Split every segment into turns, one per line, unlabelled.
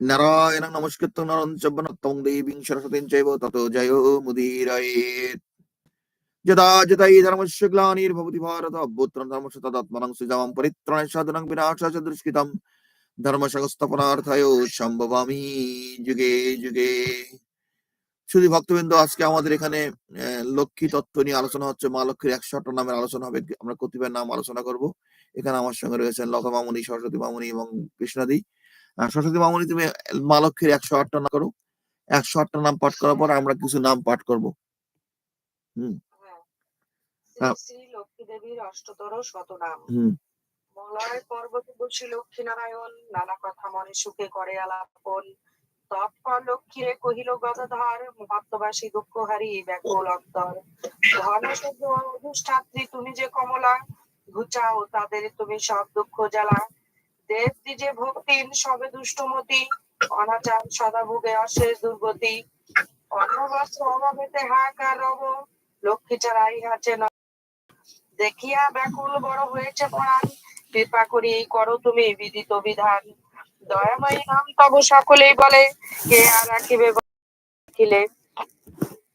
নারায়ণং নমস্কৃত্য নরং চব্বনত্তং দেবীং সরস্বতীং চৈব ততো জয় মুদীরয়েৎ যদা হি ধর্মস্য গ্লানির্ভবতি ভারত, অভ্যুত্তরং ধর্মস্য তদাত্মনং সুজামং পরিত্রাণায় দুষ্কৃতম। ধর্ম সংস্থাপনার্থায় সম্ভবামি যুগে যুগে। শুধু ভক্তবৃন্দ, আজকে আমাদের এখানে লক্ষ্মী তত্ত্ব নিয়ে আলোচনা হচ্ছে। মা লক্ষ্মীর একশো নামের আলোচনা হবে। আমরা কতিপয় নাম আলোচনা করব। এখানে আমার সঙ্গে রয়েছেন লতা মামুনি, সরস্বতী মামুনি এবং কৃষ্ণাদি। সরস্বতী মামনি তুমি মা লক্ষ্মীর একশো আটটা নাম করো। একশো আটটা নাম পাঠ করার পর আমরা কিছু নাম পাঠ করব। হুম।
হ্যাঁ। শ্রী লক্ষ্মী দেবীর অষ্টতর শতনাম।
হুম।
মলয় পর্বতে বসি লক্ষ্মী নারায়ণ নানা কথা মনে সুখে করে আলাপন। তৎপর লক্ষ্মীরে কহিল গদাধর ভক্তবাসী দুঃখ হারি ব্যাকুল অন্তর। ধন সহ্য অধিষ্ঠাত্রী তুমি যে কমলা ঘুচাও তাদের তুমি সব দুঃখ জ্বালা। দেব যে ভক্তিন সবে দুষ্টমতি, অনাচার সদা ভোগে, অশেষ দুর্গতি। অন্নবস্ত্র অভাবেতে হাহাকার রব, লক্ষ্মী ছাড়া ইহাছে দেখিয়া ব্যাকুল বড় হয়েছে পরাণ, কৃপা করি করো তুমি বিদিত বিধান। দয়াময়ী নাম তব সকলেই বলে, কে আর রাখিবে রাখিলে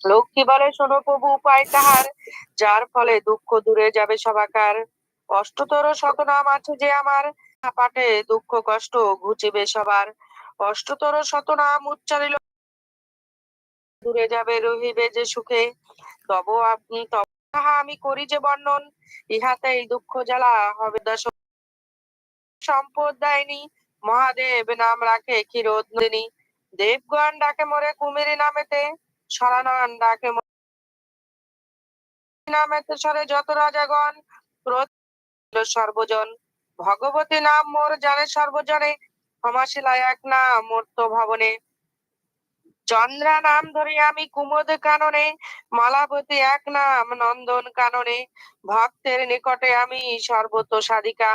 লক্ষ্মী বলে, শোনো প্রভু, উপায় তাহার, যার ফলে দুঃখ দূরে যাবে সবাকার অষ্টতর শতনাম আছে যে আমার পাঠে দুঃখ, কষ্ট ঘুচিবে সবার। অষ্টতর শতনাম উচ্চারিল। দূরে যাবে, রহিবে যে সুখে। তব আপনি তাহা আমি করি যে বর্ণন। ইহাতে এই দুঃখ জ্বালা হবে দশ। সম্পদ দেয়নি। মহাদেব নাম রাখে ক্ষীরোদিনী দেবগণ ডাকে মরে কুমিরী নামেতে। সরানন ডাকে নামেতে। সরে যত রাজাগণ। সর্বজন। ভগবতী নাম, মোর জানে সর্বজনে, ক্ষমাশিলায় এক নাম, মূর্ত ভবনে। চন্দ্রা নাম ধরি আমি কুমোদ কাননে, মালাবতী এক নাম, নন্দন কাননে। ভক্তের নিকটে আমি সর্বত সাধিকা।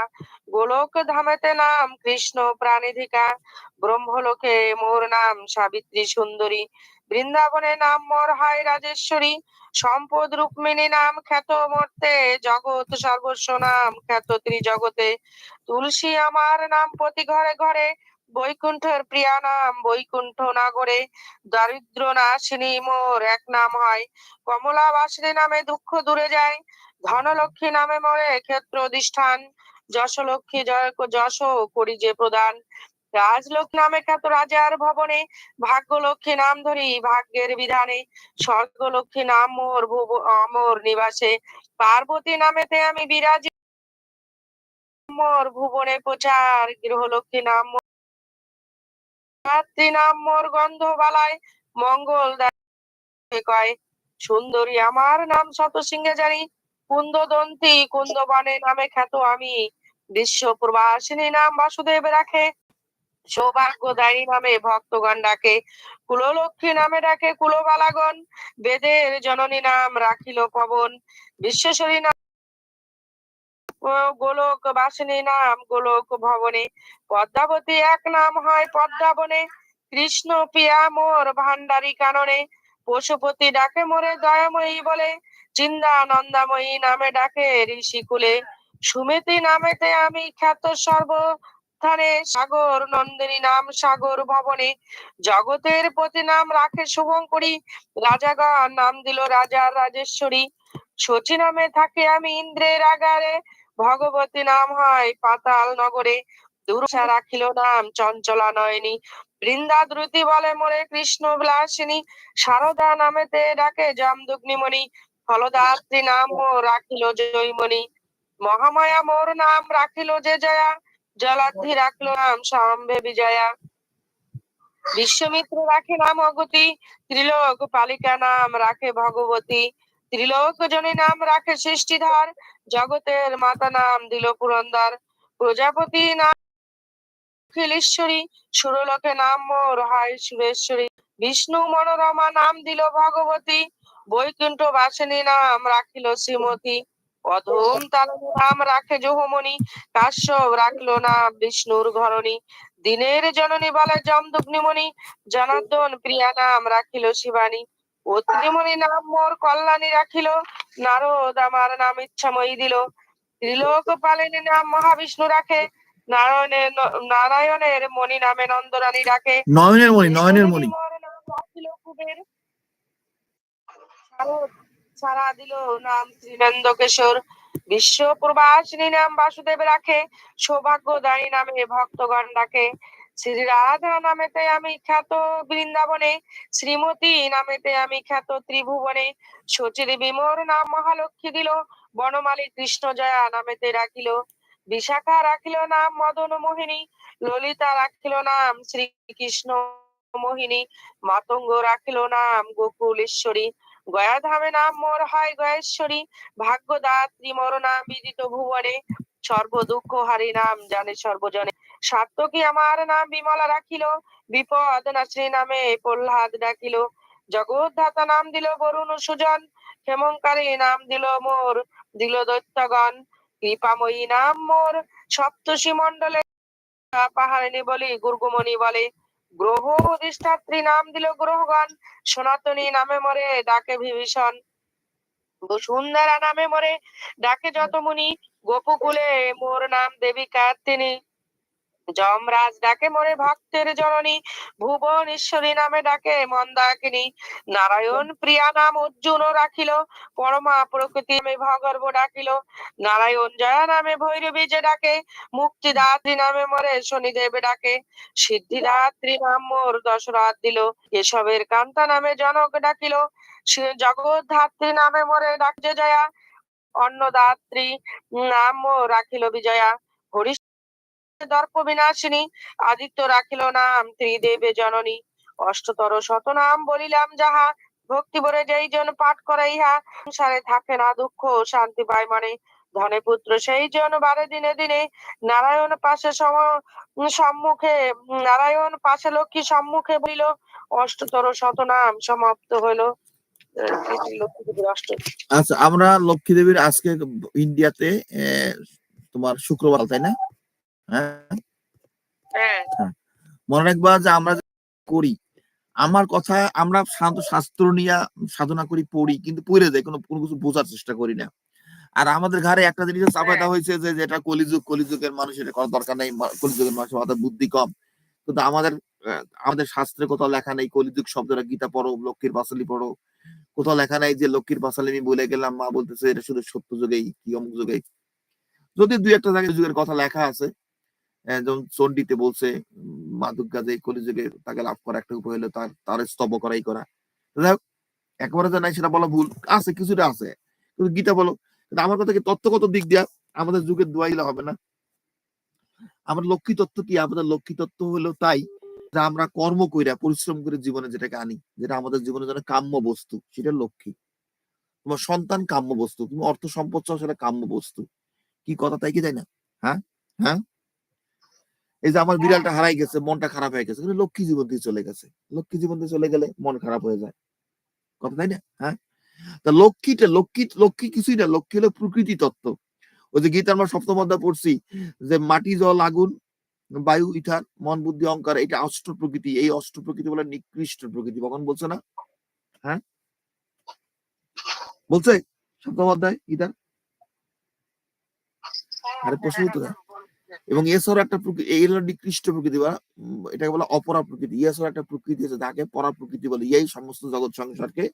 গোলক ধামেতে নাম, কৃষ্ণ প্রাণিধিকা। ব্রহ্মলোকে মোর নাম, সাবিত্রী সুন্দরী। বৃন্দাবনে নাম মোর হয় রাজেশ্বরী। সম্পদ রুক্মিণী নাম খ্যাত মর্তে, জগৎ সর্বস্ব নাম খ্যাত ত্রিজগতে। তুলসী আমার নাম প্রতি ঘরে ঘরে, বৈকুণ্ঠের প্রিয়া নাম বৈকুণ্ঠ নাগরে। দারিদ্র নাশিনী মোর এক নাম হয় কমলা বাসিনী নামে দুঃখ দূরে যায়। ধনলক্ষ্মী নামে মরে ক্ষেত্র অধিষ্ঠান যশলক্ষ্মী যশ করি যে প্রদান। রাজলক্ষ্মী নামে খ্যাত রাজার ভবনে ভাগ্যলক্ষ্মী নাম ধরি, ভাগ্যের বিধানে স্বর্গলক্ষ্মী নাম মোর ভুব, অমর নিবাসে। পার্বতী নামেতে আমি বিরাজি, মোর ভুবনে প্রচার, গৃহলক্ষ্মী নাম রাত্রি নাম মোর গন্ধবালায়, মঙ্গল কয়, সুন্দরী আমার নাম শত সিংহে জানি, কুন্দদন্তী কুন্দবানে নামে খ্যাত আমি বিশ্ব প্রবাসিনী নাম বাসুদেব রাখে। সৌভাগ্যদায়ী নামে ভক্তগণ ডাকে। কুললক্ষ্মী নামে ডাকে কুলবালাগণ। বেদের জননী নাম রাখিল পবন। বিশ্বেশ্বরী নাম গোলক বাসিনী নাম গোলক ভবনে পদ্মাবতী এক নাম হয় পদ্মাবনে। কৃষ্ণ পিয়া মোর ভান্ডারী কাননে। পশুপতি ডাকে মোরে দয়াময়ী বলে। চিন্দা নন্দাময়ী নামে ডাকে ঋষি কুলে সুমিতি নামেতে আমি খ্যাত সর্বস্থানে সাগর, নন্দিনী নাম সাগর ভবনে। জগতের প্রতি নাম রাখে শুভঙ্করী। রাজাগণ নাম দিল রাজার রাজেশ্বরী। শচী নামে থাকে আমি ইন্দ্রের আগারে। ভগবতী নাম হয় পাতাল নগরে। দুর্গা রাখিল নাম চঞ্চলা নয়নী বৃন্দা দ্রুতি বলে মোরে কৃষ্ণ বিলাসিনী। সারদা নামেতে ডাকে জামদুগ্নিমণি ফলদাত্রী নাম ও রাখিল জয়মণি। মহামায়া মোর নাম রাখিল যে জয়া। জলাধি রাখল নাম সাম্বে বিজয়া। বিশ্বমিত্র রাখে নাম অগতি, ত্রিলোক পালিকা নাম রাখে ভগবতী। ত্রিলোক জনী নাম রাখে সৃষ্টিধার, জগতের মাতা নাম দিল পুরন্দর। প্রজাপতি নাম খিলেশ্বরী সুরলোকে নাম মোর হয় সুরেশ্বরী বিষ্ণু মনোরমা নাম দিল ভগবতী, বৈকুণ্ঠ বাসিনী নাম রাখিল শ্রীমতী। অধম তালনী নাম রাখে জহমণি কাশ্যপ রাখল নাম বিষ্ণুর ঘরণী। দিনের জননী বলে জমদগ্নিমণি জনার্দন প্রিয়া নাম রাখিল শিবানী। অত্রিমণি নাম মোর কল্যাণী রাখিল নারদ আমার নাম ইচ্ছাময়ী দিল। ত্রিলোক পালিনী নাম মহাবিষ্ণু রাখে নারায়ণের নারায়ণের মণি নামে নন্দরানী রাখে
নয়নের মণি নয়নের মণি।
নাম রাখিল কুবের। সারা দিল নাম ত্রিনন্দ কিশোর বিশ্ব প্রবাসিনী নাম বাসুদেব রাখে সৌভাগ্যদায়ী নামে ভক্তগণ ডাকে শ্রী রাধা নামেতে আমি খ্যাত বৃন্দাবনে, শ্রীমতী নামেতে আমি খ্যাত ত্রিভুবনে। সচির বিমোর নাম মহালক্ষ্মী দিল, বনমালী কৃষ্ণ জয়া নামেতে রাখিল। বিশাখা রাখিল নাম মদন মোহিনী, ললিতা রাখিল নাম শ্রীকৃষ্ণ মোহিনী, মাতঙ্গ রাখিল নাম গোকুলেশ্বরী। গয়াধামে নাম মোর হয় গয়েশ্বরী। ভাগ্যদাত্রী মোর নাম বিদিত ভুবনে। সর্ব দুঃখ হারি নাম জানে সর্বজনে। সাত্তকী আমার নাম বিমলা রাখিল। বিপদ নাশ্রী নামে প্রহ্লাদ ডাকিল। জগৎধাতা নাম দিল বরুণ সুজন। ক্ষেমঙ্কারী নাম দিল মোর দিল দৈত্যগণ। কৃপাময়ী নাম মোর সপ্তষী মন্ডলে পাহাড়িনী বলি, গুর্গুমণি বলে। গ্রহ অধিষ্ঠাত্রী নাম দিল গ্রহগণ, সনাতনী নামে মরে ডাকে বিভীষণ। বসুন্ধরা নামে মরে ডাকে যত মুনি গোপকুলে মোর নাম দেবী কার্তিনী যমরাজ ডাকে মরে ভক্তের জননী ভুবনেশ্বরী নামে ডাকে মন্দাকিনী। নারায়ণ প্রিয়া নাম অর্জুন রাখিল, পরমা প্রকৃতি নামে ভগর্ব ডাকিল। নারায়ণ জয়া নামে ভৈরবী যে ডাকে, মুক্তিদাত্রী নামে মরে শনিদেব ডাকে। সিদ্ধিদাত্রী নাম মোর দশরথ দিল এসবের কান্তা নামে জনক ডাকিল। জগৎ ধাত্রী নামে মরে ডাকছে জয়া, অন্নদাত্রী নাম মোর রাখিল বিজয়া। হরি দর্প বিনাশিনী আদিত্য রাখিল নাম ত্রিদেবে জননী। অষ্টতর শত নাম বলিলাম যাহা, ভক্তি বলে যেই জন পাঠ করে ইহা, সংসারে থাকে না দুঃখ শান্তি পায় মানে। ধনে পুত্র সেই জন বারে দিনে দিনে, নারায়ণ পাশে সম সম্মুখে নারায়ণ পাশে লক্ষ্মী সম্মুখে বলিল, অষ্টতর শত নাম সমাপ্ত হইল।
আচ্ছা আমরা লক্ষ্মী দেবীর আজকে ইন্ডিয়াতে তোমার শুক্রবার, তাই না? হ্যাঁ?
হ্যাঁ।
মনে রাখবা যে আমরা করি আমার কথা আমরা শান্ত শাস্ত্র নিয়ে সাধনা করি পড়ি কিন্তু পড়ে যাই কোনো কোনো কিছু বোঝার চেষ্টা করি না। আর আমাদের ঘরে একটা জিনিস চাপাই দেওয়া হয়েছে যে যেটা কলিযুগ কলিযুগের মানুষ এটা করার দরকার নেই কলিযুগের মানুষের মাথায় বুদ্ধি কম। কিন্তু আমাদের আমাদের শাস্ত্রে কোথাও লেখা নেই কলিযুগ শব্দটা গীতা পড়ো লক্ষ্মীর পাঁচালি পড়ো। কোথাও লেখা নাই যে লক্ষ্মীর পাঁচালি আমি বলে গেলাম মা বলতেছে এটা শুধু সত্য যুগেই কি অমুক যুগেই? যদি দুই একটা জায়গায় যুগের কথা লেখা আছে যেমন চণ্ডীতে বলছে উম, মা দুর্গা যে কলিযুগে তাকে লাভ করা একটা উপায় হলো তার তার স্তব করাই করা। যাই হোক, একেবারে নাই সেটা বলা ভুল। আছে কিছুটা আছে। কিন্তু গীতা বলো আমার কথা কি তত্ত্বগত দিক দিয়া আমাদের যুগের দোয়াইলে হবে না? আমার লক্ষ্মী তত্ত্ব কি? আমাদের লক্ষ্মী তত্ত্ব হলো তাই যে আমরা কর্ম কইরা পরিশ্রম করে জীবনে যেটাকে আনি যেটা আমাদের জীবনের জন্য কাম্য বস্তু সেটা লক্ষ্মী। তোমার সন্তান কাম্য বস্তু তুমি অর্থ সম্পদ সেটা কাম্য বস্তু। কি কথা তাই কি তাই না? হ্যাঁ? হ্যাঁ? এই যে আমার বিড়ালটা হারাই গেছে মনটা খারাপ হয়ে গেছে লক্ষ্মী জীবন দিয়ে চলে গেছে। লক্ষ্মী জীবন দিয়ে চলে গেলে মন খারাপ হয়ে যায়। কথা তাই না? হ্যাঁ? তা লক্ষ্মীটা লক্ষ্মী লক্ষ্মী কিছুই না লক্ষ্মী হলো প্রকৃতি তত্ত্ব। ওই যে গীতা আমরা সপ্তম অধ্যায় পড়ছি যে মাটি জল আগুন বায়ু ইথার মন বুদ্ধি অহংকার এটা অষ্ট প্রকৃতি। এই অষ্ট প্রকৃতি বলে নিকৃষ্ট প্রকৃতি। কখন বলছে না? হ্যাঁ? বলছে সপ্তম অধ্যায় গীতার? আরে প্রশ্ন উত্তর দাও। এবং এছাড়াও একটা প্রকৃতি এই হলো নিকৃষ্ট প্রকৃতি বা এটাকে বলে অপরা প্রকৃতি। এছাড়াও একটা প্রকৃতি আছে, যাকে পরা প্রকৃতি বলে। এই সমস্ত জগৎ সংসারকে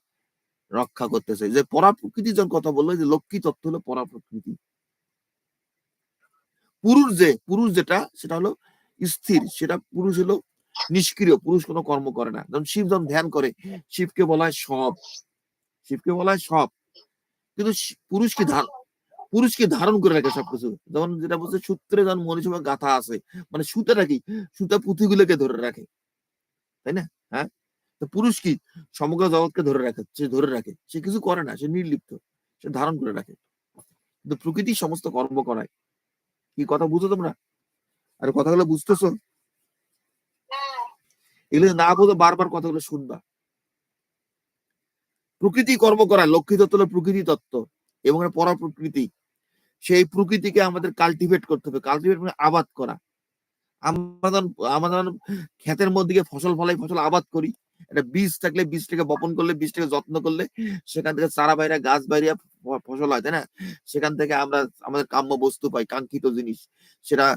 রক্ষা করতেছে। যে পরা প্রকৃতি যখন কথা বলল যে লক্ষ্মী তত্ত্ব হলো পরা প্রকৃতি। পুরুষ যে, পুরুষ যেটা, সেটা হলো স্থির। সেটা পুরুষ হলো নিষ্ক্রিয়, পুরুষ কোনো কর্ম করে না। যেমন শিব যখন ধ্যান করে, শিবকে বলা হয় সব। শিবকে বলা হয় সব। কিন্তু পুরুষ কি ধারণ পুরুষ কি ধারণ করে রাখে সবকিছু। যেমন যেটা বলছে, সূত্রে যখন মনীষা গাথা আছে মানে সুতাটা কি? সুতা পুঁথিগুলোকে ধরে রাখে। তাই না? হ্যাঁ? তো পুরুষ কি? সমগ্র জগৎকে ধরে রাখে, সে ধরে রাখে। সে কিছু করে না, সে নির্লিপ্ত, সে ধারণ করে রাখে। কিন্তু প্রকৃতি সমস্ত কর্ম করায়। কি কথা বুঝো তোমরা? আর কথাগুলো বুঝতেছো? এগুলো না বোঝো বারবার কথাগুলো শুনবা। প্রকৃতি কর্ম করায়, লক্ষ্মী তত্ত্ব হলো প্রকৃতি তত্ত্ব এবং পরা প্রকৃতি সেই প্রকৃতিকে আমাদের কাল্টিভেট করতে হবে। কাল্টিভেট মানে আবাদ করা। আমরা যখন ক্ষেতের মধ্যে ফসল ফলাই, ফসল আবাদ করি। একটা বীজ থাকলে, বীজটাকে বপন করলে, বীজটাকে যত্ন করলে সেখান থেকে চারা বাইরা, গাছ বাইরা ফসল হয়, তাই না? সেখান থেকে আমরা, আমাদের কাম্য বস্তু পাই, কাঙ্ক্ষিত জিনিস। সেটা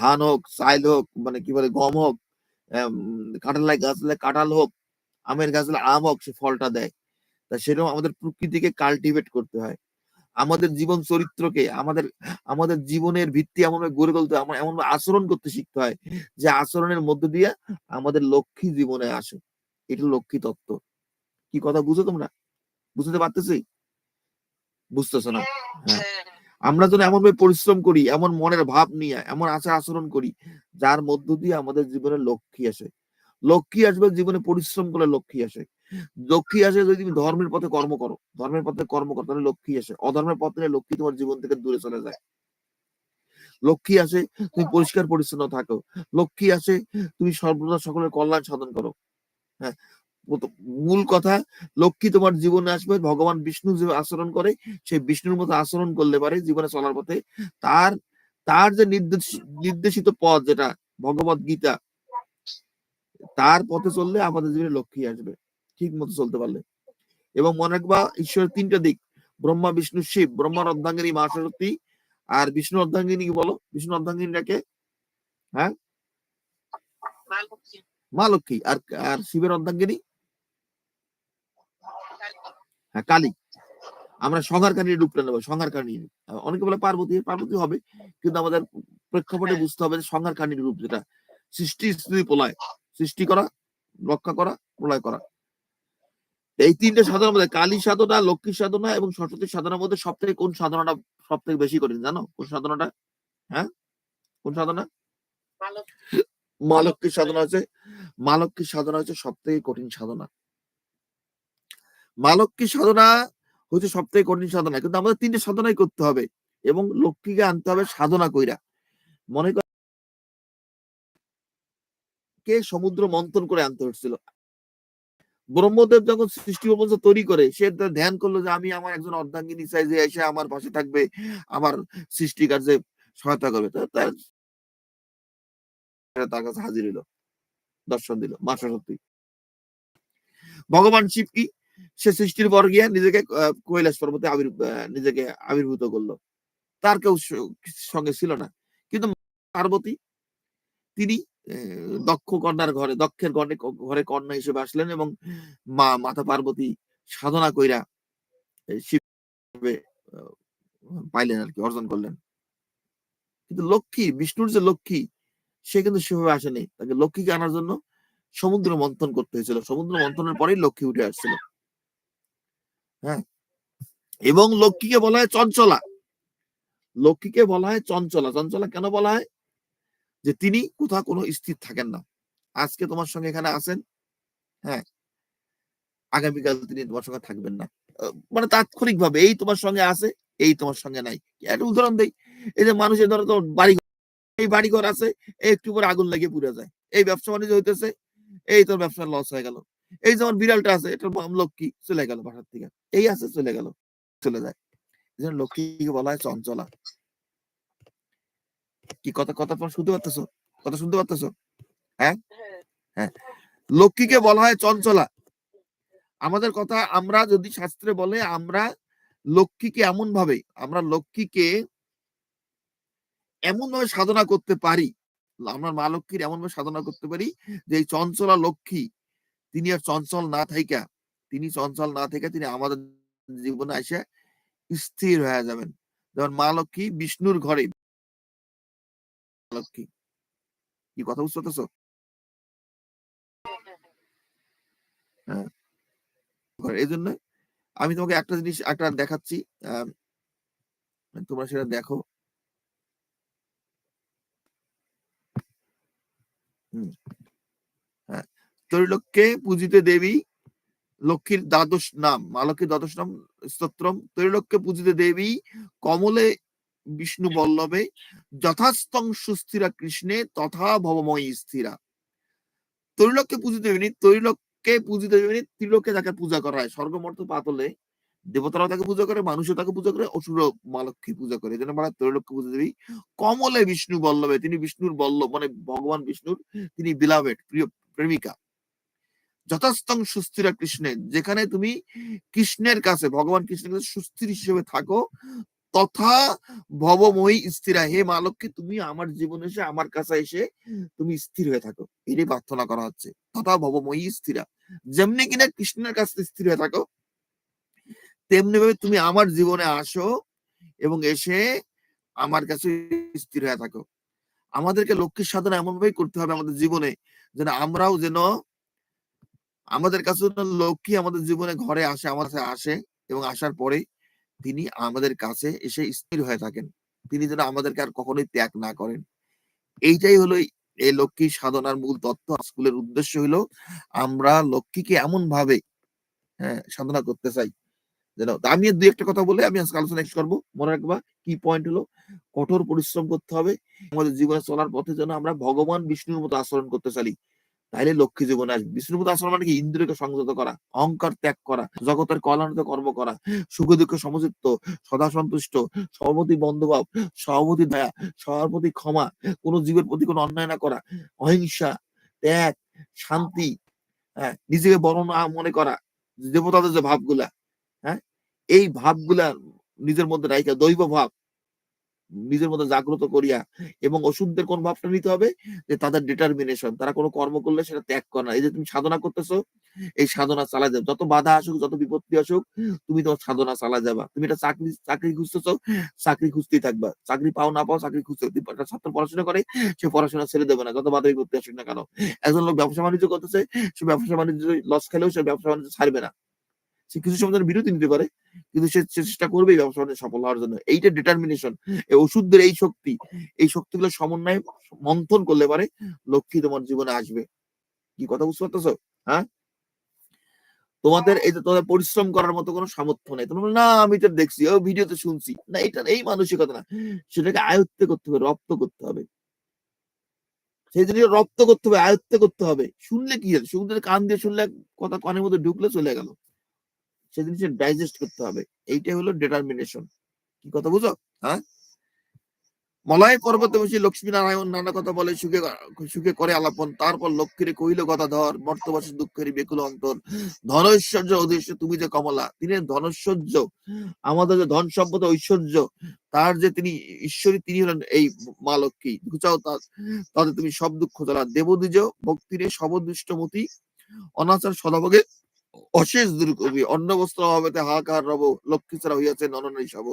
ধান হোক চাইল হোক মানে কি বলে, গম হোক কাঁঠাল গাছ হলে কাঁঠাল হোক, আমের গাছ হলে আম হোক, সে ফলটা দেয়। তা সেরকম আমাদের প্রকৃতিকে কাল্টিভেট করতে হয়। আমাদের জীবন চরিত্রকে, আমাদের আমাদের জীবনের ভিত্তি এমন গড়ে তুলতে, আমরা এমন আচরণ করতে শিখতে হয় যে আচরণের মধ্য দিয়ে আমাদের লক্ষ্মী জীবনে আসে এটা লক্ষ্মী তত্ত্ব। কি কথা বুঝো তোমরা? বুঝতে পারতেছি? বুঝতেছো না? হ্যাঁ। আমরা যেন এমন ভাবে পরিশ্রম করি, এমন মনের ভাব নিয়ে, এমন আচার আচরণ করি, যার মধ্য দিয়ে আমাদের জীবনে লক্ষ্মী আসে। লক্ষ্মী আসবে, জীবনে পরিশ্রম করলে লক্ষ্মী আসে। লক্ষ্মী আসে যদি তুমি ধর্মের পথে কর্ম করো, ধর্মের পথে কর্ম করো, তাহলে লক্ষ্মী আসে। অধর্মের পথে লক্ষ্মী তোমার জীবন থেকে দূরে চলে যায়। লক্ষ্মী আসে, তুমি পরিষ্কার পরিচ্ছন্ন থাকো। লক্ষ্মী আসে, তুমি সর্বদা সকলের কল্যাণ সাধন করো। হ্যাঁ মূল কথা, লক্ষ্মী তোমার জীবনে আসবে, ভগবান বিষ্ণু যে আচরণ করে, সেই বিষ্ণুর মতো আচরণ করলে পারে জীবনে চলার পথে। তার তার যে নির্দেশ, নির্দেশিত পথ যেটা ভগবত গীতা, তার পথে চললে আমাদের জীবনে লক্ষ্মী আসবে। ঠিক মতো চলতে পারলে। এবং মনে রাখবা ঈশ্বরের তিনটা দিক। ব্রহ্মা বিষ্ণু শিব। ব্রহ্মার অর্ধাঙ্গিনী মা সরস্বতী আর বিষ্ণু অর্ধাঙ্গিনী কি বলো? বিষ্ণু অর্ধাঙ্গিনীটাকে মা লক্ষ্মী। আর আর শিবের অর্ধাঙ্গিনী? হ্যাঁ কালী। আমরা সংহারকারীর রূপটা নেব সংহারকারী অনেকে বলে পার্বতী পার্বতী হবে কিন্তু আমাদের প্রেক্ষাপটে বুঝতে হবে যে সংহারকারীর রূপ যেটা। সৃষ্টি স্থিতি প্রলয়। সৃষ্টি করা রক্ষা করা প্রলয় করা। এই তিনটে সাধনার মধ্যে কালী সাধনা লক্ষ্মী সাধনা এবং সরস্বতী সাধনার মধ্যে সব থেকে কোন সাধনাটা সব থেকে বেশি কঠিন জানো? কোন সাধনাটা? হ্যাঁ? কোন সাধনা? মা লক্ষ্মীর সাধনা হচ্ছে মা লক্ষ্মীর সাধনা হচ্ছে সব থেকে কঠিন সাধনা। মা লক্ষ্মীর সাধনা হচ্ছে সব থেকে কঠিন সাধনা কিন্তু আমাদের তিনটে সাধনাই করতে হবে এবং লক্ষ্মীকে আনতে হবে সাধনা কইরা। মনে কর কে সমুদ্র মন্থন করে আনতে হচ্ছিল? ব্রহ্মদেব যখন সৃষ্টি প্রপঞ্চ তৈরি করে, সে ধ্যান করল যে আমি আমার একজন অর্ধাঙ্গিনী যে এসে আমার পাশে থাকবে, আমার সৃষ্টি কার্যে সহায়তা করবে। তার তার কাছে হাজির হইল, দর্শন দিল, মা সরস্বতী ভগবান শিব কি? সে সৃষ্টির পর গিয়ে নিজেকে কৈলাস পর্বতে আবির নিজেকে আবির্ভূত করল। তার কেউ সঙ্গে ছিল না। কিন্তু পার্বতী, তিনি দক্ষ কন্যার ঘরে, দক্ষের ঘরে ঘরে কন্যা হিসেবে আসলেন এবং মা, মাতা পার্বতী সাধনা কইরা পাইলেন আর কি, অর্জন করলেন। কিন্তু লক্ষ্মী, বিষ্ণুর যে লক্ষ্মী, সে কিন্তু সেভাবে আসেনি। তাকে লক্ষ্মীকে আনার জন্য সমুদ্র মন্থন করতে হয়েছিল। সমুদ্র মন্থনের পরেই লক্ষ্মী উঠে আসছিল। হ্যাঁ? এবং লক্ষ্মীকে বলা হয় চঞ্চলা। লক্ষ্মীকে বলা হয় চঞ্চলা। চঞ্চলা কেন বলা হয়? যে তিনি কোথাও কোনো স্থির থাকেন না। আজকে তোমার সঙ্গে এখানে আছেন হ্যাঁ। আগামীকাল তিনি তোমার সঙ্গে থাকবেন না। মানে তাৎক্ষণিক ভাবে এই তোমার সঙ্গে আছে, এই তোমার সঙ্গে নাই। একটা উদাহরণ দেই, এই যে মানুষের ধরো তো বাড়ি এই বাড়িঘর আছে, এই একটু পরে আগুন লাগিয়ে পুড়ে যায়। এই ব্যবসা বাণিজ্য হইতেছে, এই তোর ব্যবসা লস হয়ে গেল। এই যেমন বিড়ালটা আছে, এটার লক্ষ্মী, চলে গেল বাসার থেকে। এই আছে, চলে গেল, চলে যায়। লক্ষ্মীকে বলা হয় চঞ্চলা। কি কথা কথা তোমার শুনতে পারতেছো? কথা শুনতে পারতেছো?
হ্যাঁ? হ্যাঁ।
লক্ষ্মীকে বলা হয় চঞ্চলা। আমাদের কথা আমরা যদি শাস্ত্রে বলে আমরা লক্ষ্মীকে এমন ভাবে আমরা লক্ষ্মীকে এমন ভাবে সাধনা করতে পারি আমরা মা লক্ষ্মীর এমন ভাবে সাধনা করতে পারি যে এই চঞ্চলা লক্ষ্মী তিনি আর চঞ্চল না থাইকা তিনি চঞ্চল না থেকে তিনি আমাদের জীবনে এসে স্থির হয়ে যাবেন। যেমন মা লক্ষ্মী বিষ্ণুর ঘরে লক্ষ্মী কি কথা বুঝতে পারতেছো। এই জন্য আমি তোমাকে একটা জিনিস একটা দেখাচ্ছি তোমরা সেটা দেখো। হ্যাঁ ত্রৈলোক্যে পূজিতে দেবী লক্ষ্মীর দ্বাদশ নাম মা দ্বাদশ নাম স্তোত্রম ত্রৈলোক্যে পূজিতে দেবী কমলে বিষ্ণু বল্লভে যথাস্তং সুস্থিরা কৃষ্ণে তথা ভবময়ী স্থিরা ত্রৈলোক্যে পূজিতে দেবিনী ত্রৈলোক্যে পূজিতে দেবিনী ত্রিলোকে তাকে পূজা করা হয় স্বর্গমর্ত পাতলে দেবতারাও তাকে পূজা করে, মানুষও তাকে পূজা করে, অসুর মা লক্ষ্মী পূজা করে। এই জন্য বলা হয় ত্রৈলোক্য পূজা দেবী কমলে বিষ্ণু বল্লভে তিনি বিষ্ণুর বল্লভ মানে ভগবান বিষ্ণুর তিনি বিলাভেট প্রিয় প্রেমিকা। যথাস্তং সুস্থিরা কৃষ্ণের যেখানে তুমি কৃষ্ণের কাছে, ভগবান কৃষ্ণের কাছে সুস্থির হিসেবে থাকো তথা ভবময়ী স্থিরা। হে মা লক্ষ্মী তুমি আমার জীবনে এসে আমার কাছে এসে তুমি স্থির হয়ে থাকো। এটাই প্রার্থনা করা হচ্ছে। তথা ভবময়ী স্থিরা। যেমনি কিনা কৃষ্ণের কাছে স্থির হয়ে থাকো, তেমনি ভাবে তুমি আমার জীবনে আসো এবং এসে আমার কাছে স্থির হয়ে থাকো। আমাদেরকে লক্ষ্মীর সাধনা এমন ভাবে করতে হবে আমাদের জীবনে, যেন আমরাও যেন আমাদের কাছে লক্ষ্মী আমাদের জীবনে ঘরে আসে আমার কাছে আসে এবং আসার পরে তিনি আমাদের কাছে এসে স্থির হয়ে থাকেন। তিনি যেন আমাদেরকে আর কখনোই ত্যাগ না করেন। এইটাই হলো এই- লক্ষ্মী সাধনার মূল তত্ত্ব। স্কুলের উদ্দেশ্য হলো আমরা লক্ষ্মীকে এমন ভাবে হ্যাঁ সাধনা করতে চাই। যেন আমি দুই একটা কথা বলে আমি আজকে আলোচনা করব। মনে রাখবা কি পয়েন্ট হলো? কঠোর পরিশ্রম করতে হবে। আমাদের জীবনে চলার পথে যেন আমরা ভগবান, বিষ্ণুর মতো আচরণ করতে চাই। তাইলে লক্ষ্মী জীবনে আসবে। বিষ্ণুর মতো আচরণ মানে কি? ইন্দ্রিয়কে সংযত করা, অহংকার ত্যাগ করা, জগতের কল্যাণিত কর্ম করা, সুখ দুঃখ সমচিত্ত, সদা সন্তুষ্ট সর্বতি বন্ধুভাব সভাপতি দয়া সবার প্রতি ক্ষমা, কোনো জীবের প্রতি কোনো অন্যায় না করা, অহিংসা, ত্যাগ, শান্তি হ্যাঁ নিজেকে না মনে করা, দেবতাদের যে ভাবগুলা হ্যাঁ এই ভাবগুলা নিজের মধ্যে রাইখা দৈব ভাব নিজের মধ্যে জাগ্রত করিয়া এবং ওষুধদের কোন ভাবটা নিতে হবে? যে তাদের ডিটারমিনেশন তারা কোনো কর্ম করলে সেটা ত্যাগ করে না। এই যে তুমি সাধনা করতেছো, এই সাধনা চালা যাবে যত বাধা আসুক, যত বিপত্তি আসুক, তুমি তোমার সাধনা চালা যাবা। তুমি একটা চাকরি চাকরি খুঁজতেছো, চাকরি খুঁজতেই থাকবা। চাকরি পাও, না পাও, চাকরি খুঁজতে একটা ছাত্র পড়াশোনা করে, সে পড়াশোনা ছেড়ে দেবে না। যত বাধা বিপত্তি আসুক না কেন? একজন লোক ব্যবসা বাণিজ্য করতেছে, সে ব্যবসা বাণিজ্য লস খেলেও সে ব্যবসা বাণিজ্য ছাড়বে না। সে কিছু সময় জন্য বিরতি নিতে পারে, কিন্তু সে চেষ্টা করবে এই ব্যবসা বাণিজ্যে সফল হওয়ার জন্য। এইটা ডিটারমিনেশন এই ওষুধদের এই শক্তি, এই শক্তিগুলো সমন্বয়ে মন্থন করলে পারে লক্ষ্মী তোমার জীবনে আসবে। কি কথা বুঝতে পারতেছো? হ্যাঁ? তোমাদের এই যে তোমাদের পরিশ্রম করার মতো কোনো সামর্থ্য নেই। তোমরা না, আমি তো দেখছি, ও ভিডিওতে শুনছি। না, এটা এই মানসিকতা না। সেটাকে আয়ত্ত করতে হবে, রপ্ত করতে হবে। সেই জিনিস রপ্ত করতে হবে, আয়ত্ত করতে হবে। শুনলে কি হবে শুনলে কান দিয়ে শুনলে কথা কানের মধ্যে ঢুকলে চলে গেল। সেই জিনিসটা ডাইজেস্ট করতে হবে, এইটাই হলো ডিটারমিনেশন কি কথা বুঝো? হ্যাঁ? মলয় পর্বতে বসে লক্ষ্মী নারায়ণ নানা কথা বলে, সুখে সুখে করে আলাপন। তারপর লক্ষ্মীরে কহিল কথা ধর বর্তবাসী দুঃখের বেকুল অন্তর। ধনৈশ্বর্য উদ্দেশ্য তুমি যে কমলা তিনি ধনৈশ্বর্য, আমাদের যে ধন সম্পদ ঐশ্বর্য, তার যে তিনি, ঈশ্বরী তিনি হলেন এই মা লক্ষ্মী। বুঝাও তার তাতে তুমি সব দুঃখ জ্বালা। দেবদ্বিজ ভক্তিরে সবদৃষ্টমতি অনাচার সদাভোগে অশেষ দূর কবি অন্ন বস্ত্র অভাবেতে হাহাকার রব, লক্ষ্মী ছাড়া হইয়াছে নননারী সব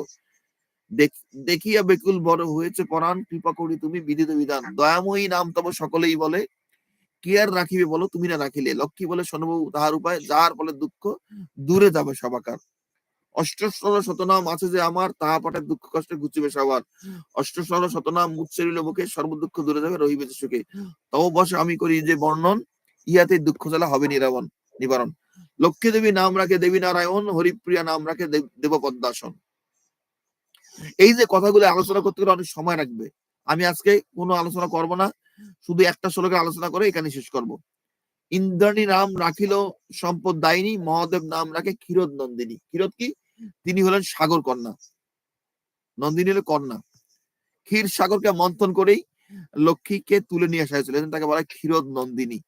দেখিয়া বেকুল বড় হয়েছে পরাণ, কৃপা করি তুমি বিদিত বিধান। দয়াময়ী নাম তব সকলেই বলে, কি আর রাখিবে বলো, তুমি না রাখিলে। লক্ষ্মী বলে, শোনবু, তাহার উপায়, যার ফলে দুঃখ, দূরে যাবে সবাকার। অষ্টস্বর শতনাম আছে যে আমার, তাহা পাঠে দুঃখ কষ্টে ঘুচিবে সবার। অষ্টস্বর শতনাম মুচ্ছেরিল মুখে সর্বদুঃখ দূরে যাবে, রহিবে সুখে। তব বসে আমি করি যে বর্ণন ইহাতে দুঃখ জ্বালা হবে নিরাবন, নিবারণ। লক্ষ্মী দেবী নাম রাখে দেবী নারায়ণ, হরিপ্রিয়া নাম রাখে দেব- দেবপদ্মাসন এই যে কথাগুলো আলোচনা করতে গেলে অনেক সময় লাগবে। আমি আজকে কোনো আলোচনা করব না, শুধু একটা শ্লোকের আলোচনা করে এখানে শেষ করব। ইন্দ্রাণী নাম রাখিল সম্পদ দায়িনী, মহাদেব নাম রাখে ক্ষীরোদ নন্দিনী। ক্ষীরোদ কি? তিনি হলেন সাগর কন্যা। নন্দিনী হলো কন্যা। ক্ষীর সাগরকে মন্থন করেই লক্ষ্মীকে তুলে নিয়ে আসা হয়েছিল। তাকে বলা ক্ষীরোদ নন্দিনী।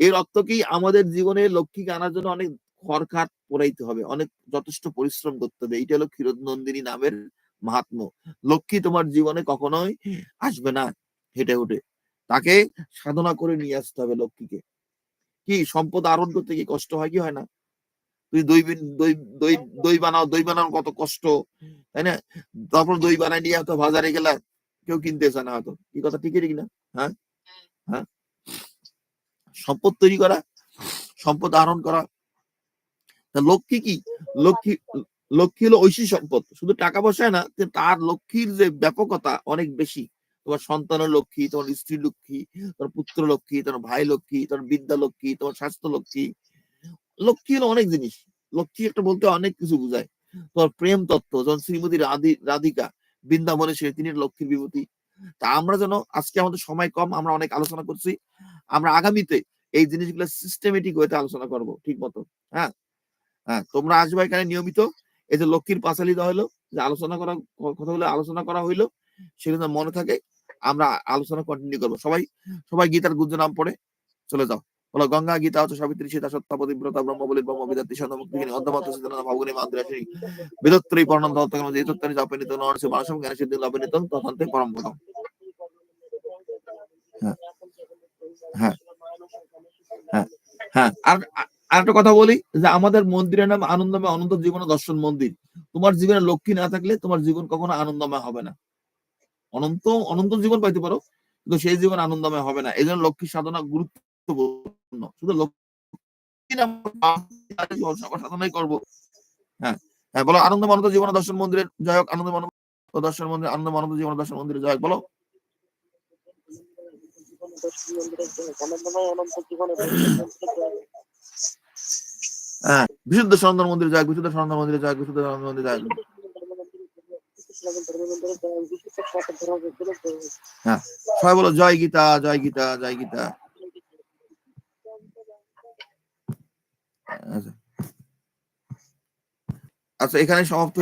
এর রক্তকেই আমাদের জীবনে লক্ষ্মীকে আনার জন্য অনেক খরখাট পড়াইতে হবে অনেক যথেষ্ট পরিশ্রম করতে হবে। এইটা হলো ক্ষীরোদ নন্দিনী নামের মাহাত্ম লক্ষ্মী তোমার জীবনে কখনোই আসবে না হেঁটে উঠে। তাকে সাধনা করে নিয়ে আসতে হবে লক্ষ্মীকে। কি সম্পদ আরোহণ করতে কি কষ্ট হয় কি হয় না? তুই দই দই দই দই বানাও দই বানানো কত কষ্ট। তাই না? তারপর দই বানাই নিয়ে হয়তো বাজারে গেলা কেউ কিনতে চায় না হয়তো। কি কথা ঠিকই ঠিক না? হ্যাঁ। হ্যাঁ? সম্পদ তৈরি করা, সম্পদ আহরণ করা। তা লক্ষ্মী কি? লক্ষ্মী লক্ষ্মী হলো ঐশী সম্পদ। শুধু টাকা পয়সা না তার লক্ষ্মীর যে ব্যাপকতা অনেক বেশি। তোমার সন্তানের লক্ষ্মী, তোমার স্ত্রী লক্ষ্মী, তোমার পুত্র লক্ষ্মী, তোমার ভাই লক্ষ্মী, তোমার বিদ্যা লক্ষ্মী, তোমার স্বাস্থ্য লক্ষ্মী। লক্ষ্মী হলো অনেক জিনিস। লক্ষ্মী একটা বলতে অনেক কিছু বোঝায়। তোমার প্রেম তত্ত্ব, যেমন শ্রীমতী রাধি, রাধিকা, বৃন্দাবনে সে, তিনি লক্ষ্মীর বিভূতি। তা আমরা যেন আজকে আমাদের সময় কম, আমরা অনেক আলোচনা করছি। আমরা আগামীতে এই জিনিসগুলো সিস্টেমেটিক ওয়েতে আলোচনা করব, ঠিক মতো হ্যাঁ? হ্যাঁ তোমরা আসবে এখানে নিয়মিত। এই যে লক্ষ্মীর পাঁচালি দেওয়া হলো যে আলোচনা করা কথাগুলো আলোচনা করা হইল সেগুলো মনে থাকে, আমরা আলোচনা কন্টিনিউ করব। সবাই সবাই গীতার গুজ্জ নাম পড়ে, চলে যাও। বলো, গঙ্গা, গীতা, হচ্ছে সাবিত্রী, সীতা, সত্তা পতিব্রতা ব্রহ্মবলী ব্রহ্মবিদাত্রী সন্দমুক্তিনী অধ্যমত সিদ্ধনা ভাবগুনি মাদ্রাসী বিদত্রী পর্ণন্ত হত্যা যে তত্ত্বানি জাপনিত নরসে মানসম জ্ঞান সিদ্ধি লাভনিত, তথান্তে পরম পদম। হ্যাঁ। হ্যাঁ। আর আর একটা কথা বলি যে আমাদের মন্দিরের নাম আনন্দময় অনন্ত জীবন দর্শন মন্দির। তোমার জীবনে লক্ষ্মী না থাকলে তোমার জীবন কখনো আনন্দময় হবে না। অনন্ত অনন্ত জীবন পাইতে পারো, কিন্তু সেই জীবন আনন্দময় হবে না। এই জন্য লক্ষ্মী সাধনা গুরুত্বপূর্ণ। শুধু লক্ষ্মী সাধনাই করব। হ্যাঁ। হ্যাঁ বলো আনন্দ মানন্ত জীবন দর্শন মন্দিরের জয় হোক আনন্দ মানব দর্শন মন্দির আনন্দ মানন্ত জীবন দর্শন মন্দিরের জয় হোক, বলো। হ্যাঁ বিশুদ্ধ সনন্দন মন্দিরে জয় হোক, বিশুদ্ধ সনন্দন মন্দিরে জয় হোক, বিশুদ্ধ সনন্দন মন্দিরে জয় হোক। সবাই বলো জয় গীতা জয় গীতা জয় গীতা আচ্ছা এখানে সমাপ্ত।